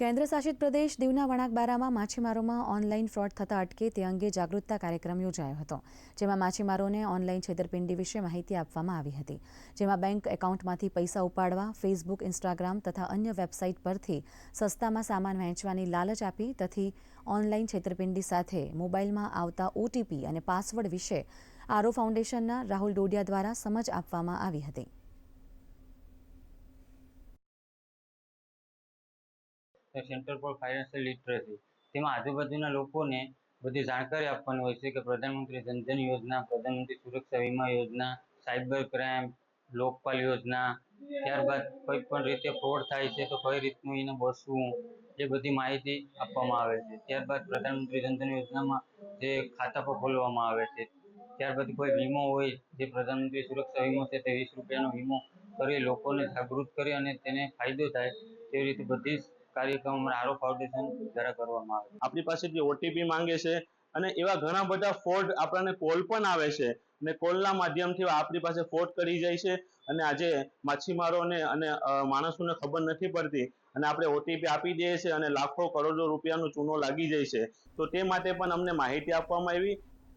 કેન્દ્ર શાસિત પ્રદેશ દીવના વણાકબારામાં માછીમારોમાં ઓનલાઈન ફ્રોડ થતા અટકે તે અંગે જાગૃતતા કાર્યક્રમ યોજાયો હતો, જેમાં માછીમારોને ઓનલાઈન છેતરપિંડી વિશે માહિતી આપવામાં આવી હતી. જેમાં બેંક એકાઉન્ટમાંથી પૈસા ઉપાડવા, ફેસબુક, ઇન્સ્ટાગ્રામ તથા અન્ય વેબસાઇટ પરથી સસ્તામાં સામાન વહેંચવાની લાલચ આપી તથી ઓનલાઈન છેતરપિંડી સાથે મોબાઈલમાં આવતા ઓટીપી અને પાસવર્ડ વિશે આરો ફાઉન્ડેશનના રાહુલ ડોડિયા દ્વારા સમજ આપવામાં આવી હતી. સેન્ટર ફોર ફાઇનાન્શિયલ લિટરસી તેમાં આજુબાજુના લોકોને બધી જાણકારી આપવાની હોય છે કે પ્રધાનમંત્રી જનધન યોજના, પ્રધાનમંત્રી સુરક્ષા વીમા યોજના, સાયબર ક્રાઇમ, લોકપાલ યોજના, ત્યારબાદ કોઈ પણ રીતે ફ્રોડ થાય છે તો કઈ રીતનું એને બસવું, એ બધી માહિતી આપવામાં આવે છે. ત્યારબાદ પ્રધાનમંત્રી જનધન યોજનામાં જે ખાતા પણ ખોલવામાં આવે છે. ત્યારબાદ કોઈ વીમો હોય, જે પ્રધાનમંત્રી સુરક્ષા વીમો છે તે વીસ રૂપિયાનો વીમો કરી લોકોને જાગૃત કરી અને તેને ફાયદો થાય તેવી રીતે બધી જ કાર્યક્રમ આરો ફાઉન્ડેશન દ્વારા કરવામાં આવે આપણી આપણી પાસેથી ઓટીપી માંગે છે અને એવા ઘણા બધા ફ્રોડ આપણને કોલ પણ આવે છે અને કોલના માધ્યમથી આપણી પાસે ફ્રોડ કરી જાય છે અને આજે માછીમારોને અને માણસોને ખબર નથી પડતી અને આપણે ઓટીપી આપી દઈએ છીએ અને લાખો કરોડો રૂપિયાનો ચૂનો લાગી જાય છે. તો તે માટે પણ અમને માહિતી આપવામાં આવી